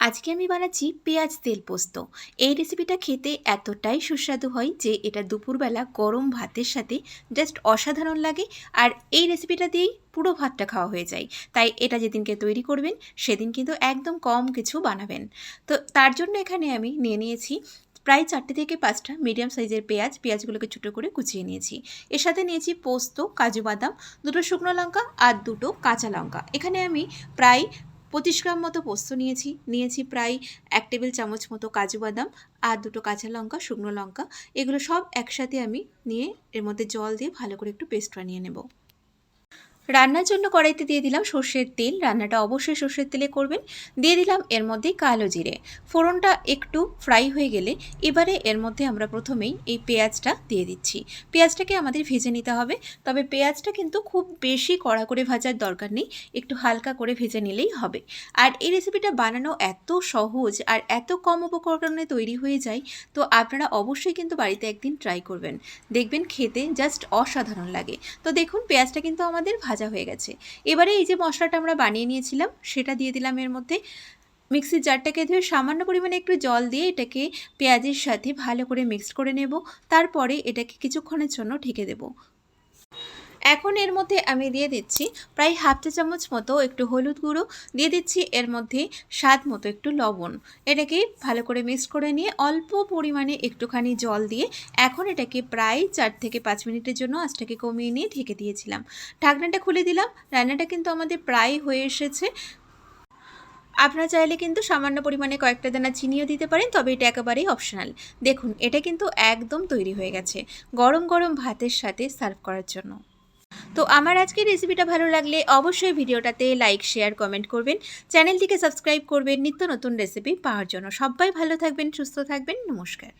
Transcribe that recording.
আজকে আমি বানাচ্ছি পেঁয়াজ তেল পোস্ত। এই রেসিপিটা খেতে এতটাই সুস্বাদু হয় যে এটা দুপুরবেলা গরম ভাতের সাথে জাস্ট অসাধারণ লাগে আর এই রেসিপিটা দিয়েই পুরো ভাতটা খাওয়া হয়ে যায়। তাই এটা যেদিনকে তৈরি করবেন, সেদিন কিন্তু একদম কম কিছু বানাবেন। তো তার জন্য এখানে আমি নিয়ে নিয়েছি প্রায় চারটে থেকে পাঁচটা মিডিয়াম সাইজের পেঁয়াজ। পেঁয়াজগুলোকে ছোটো করে কুচিয়ে নিয়েছি। এর সাথে নিয়েছি পোস্ত, কাজু বাদাম, দুটো শুকনো লঙ্কা আর দুটো কাঁচা লঙ্কা। এখানে আমি প্রায় পঁচিশ গ্রাম মতো পোস্ত নিয়েছি। নিয়েছি প্রায় এক টেবিল চামচ মতো কাজু বাদাম আর দুটো কাঁচা লঙ্কা, শুকনো লঙ্কা। এগুলো সব একসাথে আমি নিয়ে এর মধ্যে জল দিয়ে ভালো করে একটু পেস্ট বানিয়ে নেব। রান্নার জন্য কড়াইতে দিয়ে দিলাম সর্ষের তেল। রান্নাটা অবশ্যই সর্ষের তেলে করবেন। দিয়ে দিলাম এর মধ্যে কালো জিরে। ফোড়নটা একটু ফ্রাই হয়ে গেলে এবারে এর মধ্যে আমরা প্রথমেই এই পেঁয়াজটা দিয়ে দিচ্ছি। পেঁয়াজটাকে আমাদের ভেজে নিতে হবে। তবে পেঁয়াজটা কিন্তু খুব বেশি কড়া করে ভাজার দরকার নেই। একটু হালকা করে ভেজে নিলেই হবে। আর এই রেসিপিটা বানানো এত সহজ আর এত কম উপকরণে তৈরি হয়ে যায়, তো আপনারা অবশ্যই কিন্তু বাড়িতে একদিন ট্রাই করবেন। দেখবেন খেতে জাস্ট অসাধারণ লাগে। তো দেখুন, পেঁয়াজটা কিন্তু আমাদের ভাজা হয়ে গেছে। এবারে এই যে মশলাটা আমরা বানিয়ে নিয়েছিলাম, সেটা দিয়ে দিলাম এর মধ্যে মিক্সির জারটাকে ধুয়ে সামান্য পরিমাণে একটু জল দিয়ে এটাকে পেঁয়াজের সাথে ভালো করে মিক্সড করে নেব। তারপরে এটাকে কিছুক্ষণের জন্য ঢেকে দেব। এখন এর মধ্যে আমি দিয়ে দিচ্ছি প্রায় হাফ চা চামচ মতো একটু হলুদ গুঁড়ো, দিয়ে দিচ্ছি এর মধ্যে স্বাদ মতো একটু লবণ। এটাকে ভালো করে মিক্স করে নিয়ে অল্প পরিমাণে একটুখানি জল দিয়ে এখন এটাকে প্রায় চার থেকে পাঁচ মিনিটের জন্য আঁচটাকে কমিয়ে নিয়ে ঢেকে দিয়েছিলাম। ঢাকনাটা খুলে দিলাম, রান্নাটা কিন্তু আমাদের প্রায় হয়ে এসেছে। আপনারা চাইলে কিন্তু সামান্য পরিমাণে কয়েকটা দানা চিনিও দিতে পারেন, তবে এটা একেবারেই অপশনাল দেখুন, এটা কিন্তু একদম তৈরি হয়ে গেছে, গরম গরম ভাতের সাথে সার্ভ করার জন্য। তো আমার আজকের রেসিপিটা ভালো লাগলে অবশ্যই ভিডিওটাতে লাইক শেয়ার কমেন্ট করবেন। চ্যানেলটিকে সাবস্ক্রাইব করবেন। নিত্য নতুন রেসিপি পাওয়ার জন্য। সবাই ভালো থাকবেন, সুস্থ থাকবেন। নমস্কার।